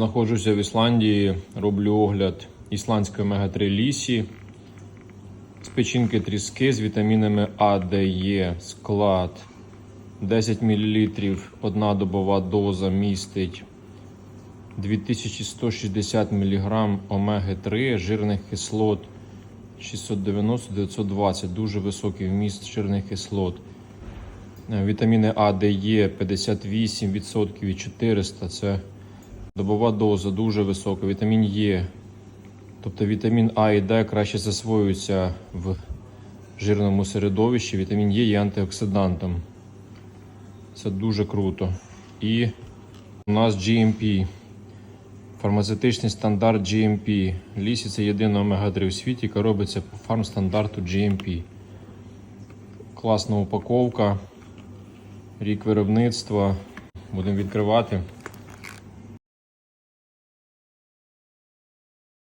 Знаходжуся в Ісландії, роблю огляд ісландської омега-3 лісі. З печінки тріски з вітамінами А, Д, Е, склад 10 мл, одна добова доза містить 2160 мг омеги-3 жирних кислот 690-920, дуже високий вміст жирних кислот. Вітаміни А, Д, Е 58% і 400 це добова доза дуже висока. Вітамін Е. Тобто вітамін А і Д краще засвоюються в жирному середовищі. Вітамін Е є антиоксидантом. Це дуже круто. І у нас GMP. Фармацевтичний стандарт GMP. Лісі це єдина омега-3 у світі, яка робиться по фармстандарту GMP. Класна упаковка, рік виробництва. Будемо відкривати.